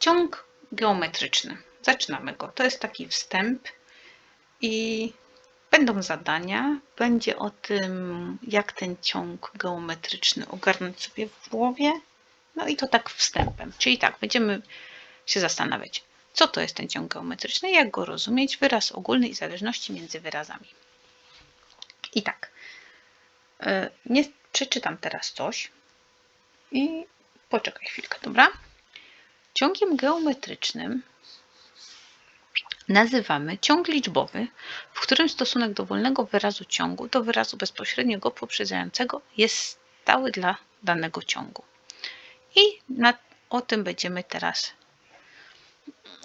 Ciąg geometryczny. Zaczynamy go. To jest taki wstęp i będą zadania. Będzie o tym, jak ten ciąg geometryczny ogarnąć sobie w głowie. No i to tak wstępem. Czyli tak, będziemy się zastanawiać, co to jest ten ciąg geometryczny, jak go rozumieć, wyraz ogólny i zależności między wyrazami. I tak, e, nie przeczytam teraz coś i poczekaj chwilkę, dobra? Ciągiem geometrycznym nazywamy ciąg liczbowy, w którym stosunek dowolnego wyrazu ciągu do wyrazu bezpośredniego poprzedzającego jest stały dla danego ciągu. I na, o tym będziemy teraz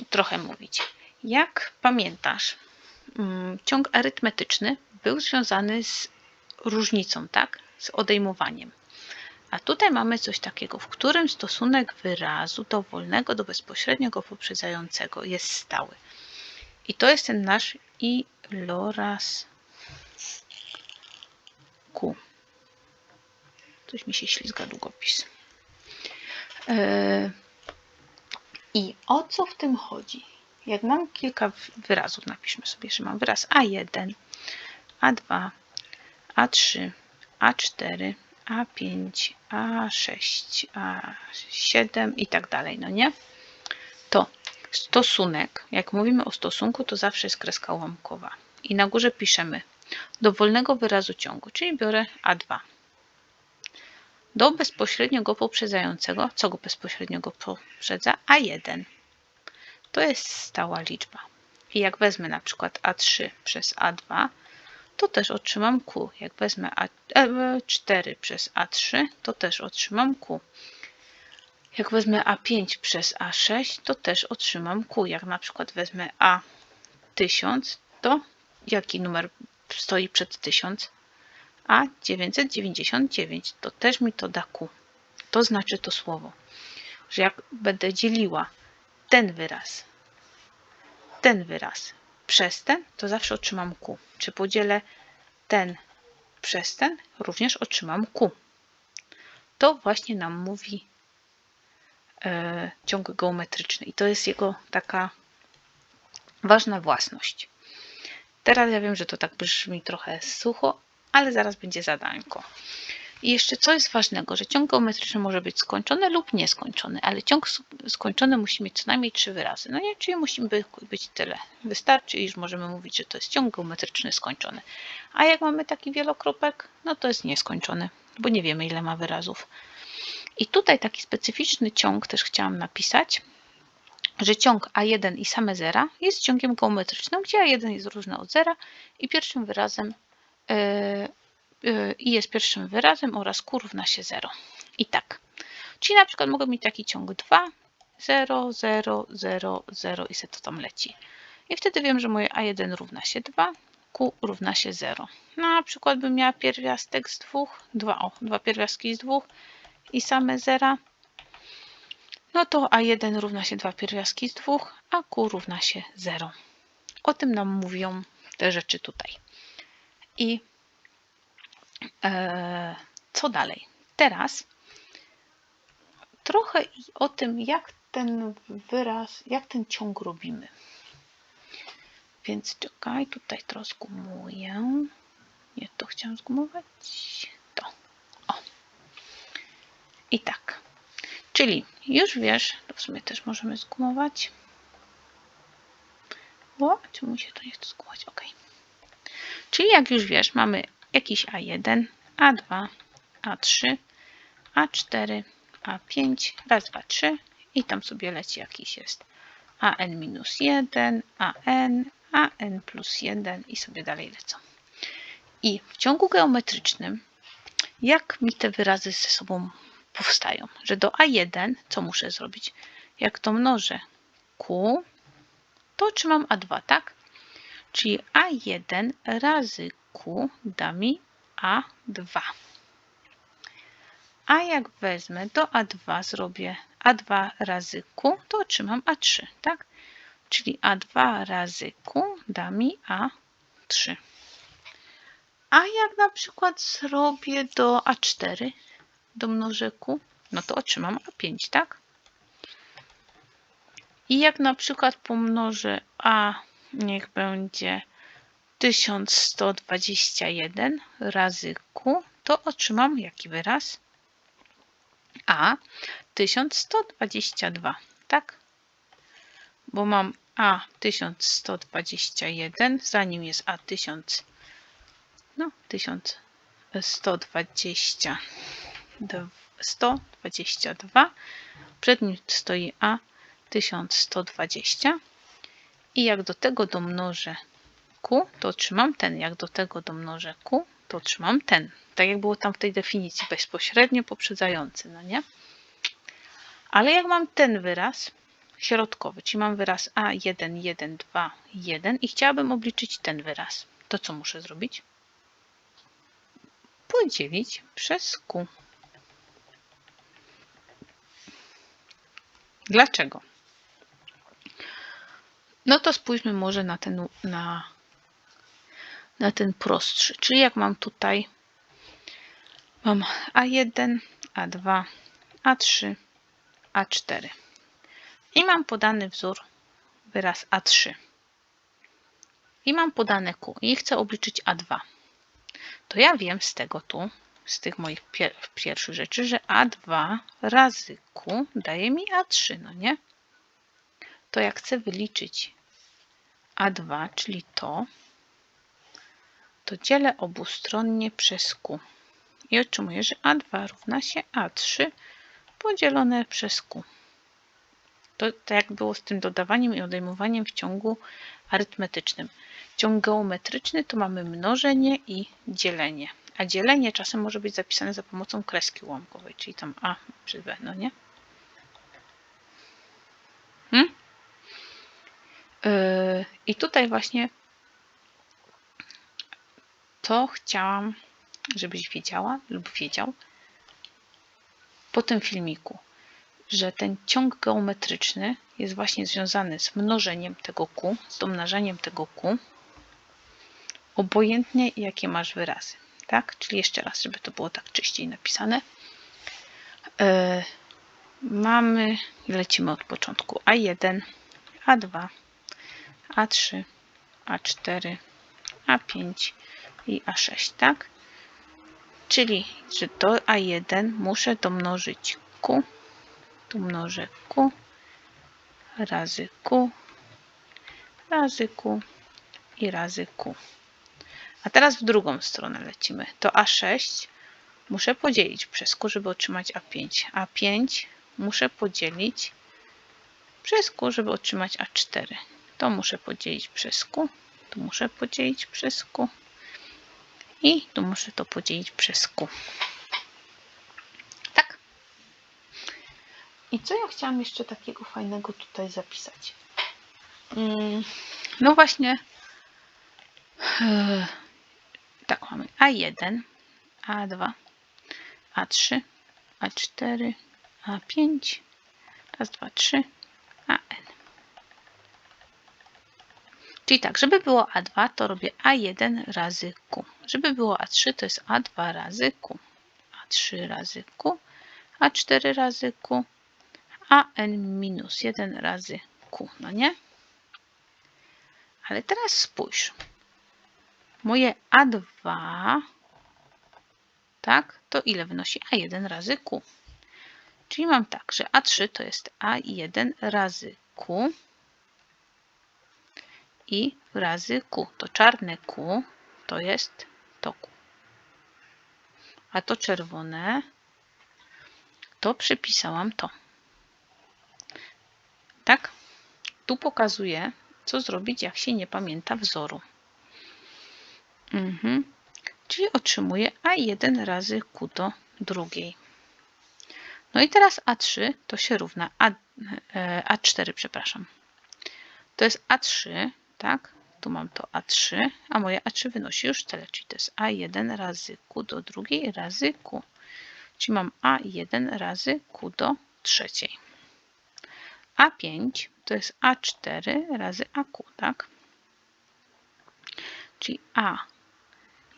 trochę mówić. Jak pamiętasz, mm, ciąg arytmetyczny był związany z różnicą, tak? Z odejmowaniem. A tutaj mamy coś takiego, w którym stosunek wyrazu dowolnego do bezpośredniego poprzedzającego jest stały. I to jest ten nasz iloraz Q. Coś mi się ślizga długopis. Yy, I o co w tym chodzi? Jak mam kilka wyrazów, napiszmy sobie, że mam wyraz A1, A2, A3, A4, A5, A6, A7 i tak dalej, no nie? To stosunek, jak mówimy o stosunku, to zawsze jest kreska ułamkowa. I na górze piszemy dowolnego wyrazu ciągu, czyli biorę A2 do bezpośrednio go poprzedzającego. Co go bezpośrednio go poprzedza? A1. To jest stała liczba. I jak wezmę na przykład A3 przez A2, to też otrzymam Q. Jak wezmę A4 e, przez A3, to też otrzymam Q. Jak wezmę A5 przez A6, to też otrzymam Q. Jak na przykład wezmę A1000, to jaki numer stoi przed 1000? a 999 to też mi to da Q. To znaczy to słowo, że jak będę dzieliła ten wyraz, ten wyraz przez ten, to zawsze otrzymam Q. Czy podzielę ten przez ten, również otrzymam Q. To właśnie nam mówi e, ciąg geometryczny i to jest jego taka ważna własność. Teraz ja wiem, że to tak brzmi trochę sucho, ale zaraz będzie zadanko. I jeszcze co jest ważnego, że ciąg geometryczny może być skończony lub nieskończony, ale ciąg skończony musi mieć co najmniej trzy wyrazy. No nie, czyli musi być tyle. Wystarczy, iż możemy mówić, że to jest ciąg geometryczny skończony. A jak mamy taki wielokropek, no to jest nieskończony, bo nie wiemy ile ma wyrazów. I tutaj taki specyficzny ciąg też chciałam napisać, że ciąg A1 i same zera jest ciągiem geometrycznym, gdzie A1 jest różny od zera i pierwszym wyrazem e, i jest pierwszym wyrazem oraz q równa się 0. I tak. Czyli na przykład mogę mieć taki ciąg 2, 0, 0, 0, 0 i se to tam leci. I wtedy wiem, że moje a1 równa się 2, q równa się 0. No, na przykład bym miała pierwiastek z dwóch, dwa, o, dwa pierwiastki z dwóch i same zera, no to a1 równa się 2 pierwiastki z dwóch, a q równa się 0. O tym nam mówią te rzeczy tutaj. I co dalej? Teraz trochę o tym, jak ten wyraz, jak ten ciąg robimy. Więc czekaj, tutaj to zgumuję. Nie, to chciałam zgumować. To. O. I tak. Czyli już wiesz, to w sumie też możemy zgumować. O, czemu się to nie chce zgumować? Ok. Czyli jak już wiesz, mamy jakiś A1, A2, A3, A4, A5, raz, dwa, trzy i tam sobie leci jakiś jest AN minus 1, AN, AN plus 1 i sobie dalej lecą. I w ciągu geometrycznym, jak mi te wyrazy ze sobą powstają? Że do A1 co muszę zrobić? Jak to mnożę Q, to otrzymam A2, tak? Czyli A1 razy Q da mi A2. A jak wezmę do A2 zrobię A2 razy Q, to otrzymam A3, tak? Czyli A2 razy Q da mi A3. A jak na przykład zrobię do A4, domnożę Q, no to otrzymam A5, tak? I jak na przykład pomnożę A, niech będzie 1121 razy Q, to otrzymam jaki wyraz? A 1122, tak? Bo mam A 1121, zanim jest A 1000, no 1120, 122, przed nim stoi A 1120 i jak do tego domnożę Q, to otrzymam ten. Jak do tego domnożę Q, to otrzymam ten. Tak jak było tam w tej definicji, bezpośrednio poprzedzający, no nie? Ale jak mam ten wyraz środkowy, czyli mam wyraz A1, 1, 2, 1 i chciałabym obliczyć ten wyraz, to co muszę zrobić? Podzielić przez Q. Dlaczego? No to spójrzmy może na ten, na, na ten prostszy. Czyli jak mam tutaj, mam A1, A2, A3, A4. I mam podany wzór, wyraz A3. I mam podane Q i chcę obliczyć A2. To ja wiem z tego tu, z tych moich pier pierwszych rzeczy, że A2 razy Q daje mi A3, no nie? To jak chcę wyliczyć A2, czyli to, to dzielę obustronnie przez Q. I otrzymuję, że A2 równa się A3 podzielone przez Q. To tak jak było z tym dodawaniem i odejmowaniem w ciągu arytmetycznym. Ciąg geometryczny to mamy mnożenie i dzielenie. A dzielenie czasem może być zapisane za pomocą kreski ułamkowej, czyli tam A przy B, no nie? Hmm? Yy, I tutaj właśnie to chciałam, żebyś wiedziała lub wiedział po tym filmiku, że ten ciąg geometryczny jest właśnie związany z mnożeniem tego Q, z domnażaniem tego Q, obojętnie jakie masz wyrazy tak? Czyli jeszcze raz, żeby to było tak czyściej napisane. Yy, mamy, lecimy od początku, A1, A2, A3, A4, A5 i A6, tak? Czyli, że do A1 muszę domnożyć Q, tu mnożę Q razy Q razy Q i razy Q. A teraz w drugą stronę lecimy. To A6 muszę podzielić przez Q, żeby otrzymać A5. A5 muszę podzielić przez Q, żeby otrzymać A4. To muszę podzielić przez Q, tu muszę podzielić przez Q i tu muszę to podzielić przez Q. Tak. I co ja chciałam jeszcze takiego fajnego tutaj zapisać? Mm, no właśnie e, tak, mamy A1, A2, A3, A4, A5, raz, dwa, trzy, AN. Czyli tak, żeby było A2, to robię A1 razy Q. Żeby było A3, to jest A2 razy Q. A3 razy Q, A4 razy Q, AN minus 1 razy Q, no nie? Ale teraz spójrz moje A2, tak, to ile wynosi A1 razy Q? Czyli mam tak, że A3 to jest A1 razy Q i razy Q. To czarne Q to jest to Q. A to czerwone to przypisałam to. Tak? Tu pokazuję, co zrobić, jak się nie pamięta wzoru. Mhm. Czyli otrzymuję A1 razy Q do drugiej. No i teraz A3 to się równa A, e, A4, przepraszam. To jest A3, tak? Tu mam to A3, a moje A3 wynosi już tyle, czyli to jest A1 razy Q do drugiej razy Q. Czyli mam A1 razy Q do trzeciej. A5 to jest A4 razy AQ, tak? Czyli A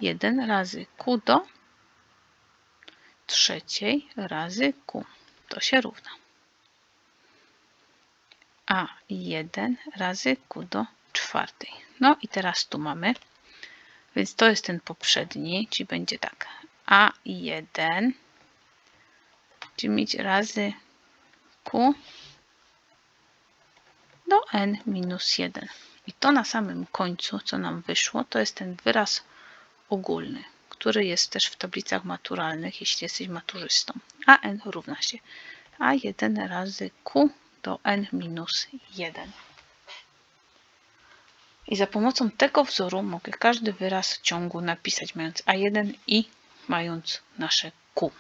1 razy q do trzeciej razy q. To się równa. A1 razy Q do czwartej. No i teraz tu mamy, więc to jest ten poprzedni, czyli będzie tak. A1 czyli mieć razy Q do n minus 1. I to na samym końcu, co nam wyszło, to jest ten wyraz ogólny, który jest też w tablicach maturalnych, jeśli jesteś maturzystą. A n równa się a1 razy q do n minus 1. I za pomocą tego wzoru mogę każdy wyraz ciągu napisać, mając a1 i mając nasze q.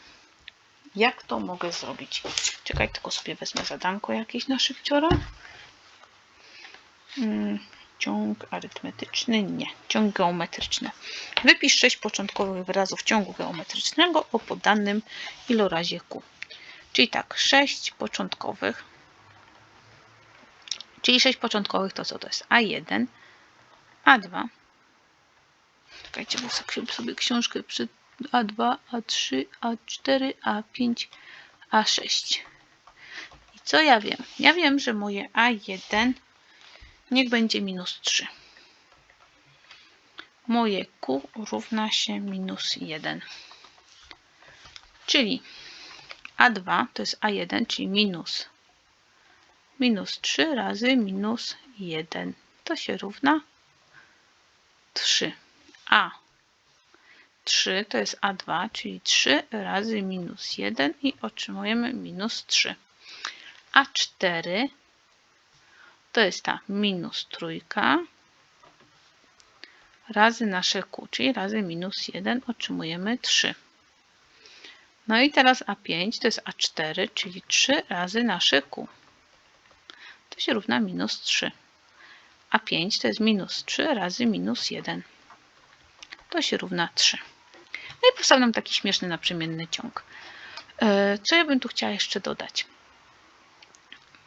Jak to mogę zrobić? Czekaj, tylko sobie wezmę zadanko jakieś na szybciora. Mm, ciąg arytmetyczny? Nie. Ciąg geometryczny. Wypisz sześć początkowych wyrazów ciągu geometrycznego o podanym ilorazie q. Czyli tak, sześć początkowych. Czyli sześć początkowych to co to jest? A1, A2. Czekajcie, bo sobie książkę przy A2, A3, A4, A5, A6. I co ja wiem? Ja wiem, że moje A1 niech będzie minus 3. Moje Q równa się minus 1. Czyli A2 to jest A1, czyli minus minus 3 razy minus 1. To się równa 3. A 3 to jest A2, czyli 3 razy minus 1 i otrzymujemy minus 3. A4 to jest ta minus trójka razy nasze Q, czyli razy minus 1 otrzymujemy 3. No i teraz A5 to jest A4, czyli 3 razy nasze Q. To się równa minus 3. A5 to jest minus 3 razy minus 1. To się równa 3. No i powstał nam taki śmieszny naprzemienny ciąg. E, co ja bym tu chciała jeszcze dodać?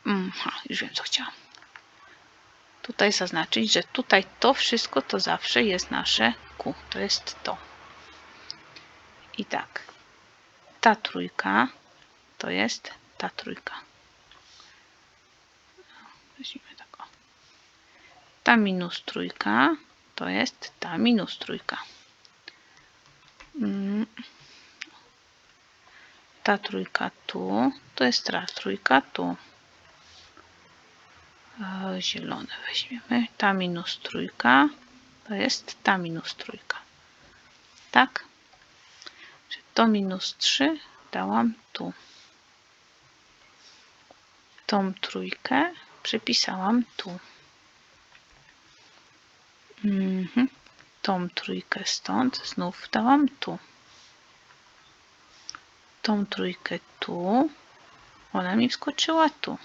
Aha, już wiem co chciałam tutaj zaznaczyć, że tutaj to wszystko to zawsze jest nasze Q. To jest to. I tak. Ta trójka to jest ta trójka. Weźmy. Ta minus trójka to jest ta minus trójka. Mm. Ta trójka tu to jest ta trójka tu zielone weźmiemy. Ta minus trójka to jest ta minus trójka. Tak? To minus 3 dałam tu. Tą trójkę przypisałam tu. Mhm. Tą trójkę stąd znów dałam tu. Tą trójkę tu. Ona mi wskoczyła tu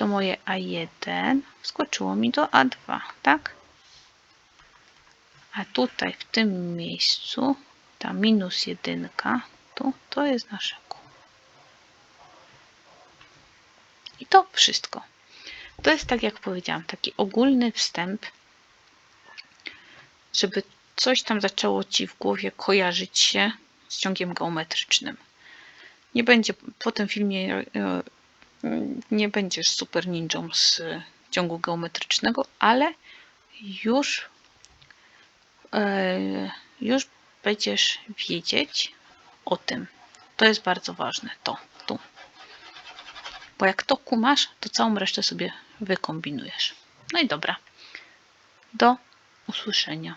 to moje A1 wskoczyło mi do A2, tak? A tutaj w tym miejscu ta minus jedynka, tu, to jest nasze Q. I to wszystko. To jest tak jak powiedziałam, taki ogólny wstęp, żeby coś tam zaczęło Ci w głowie kojarzyć się z ciągiem geometrycznym. Nie będzie po tym filmie e, nie będziesz super ninją z ciągu geometrycznego, ale już, e, już będziesz wiedzieć o tym. To jest bardzo ważne, to, tu. Bo jak to kumasz, to całą resztę sobie wykombinujesz. No i dobra. Do usłyszenia.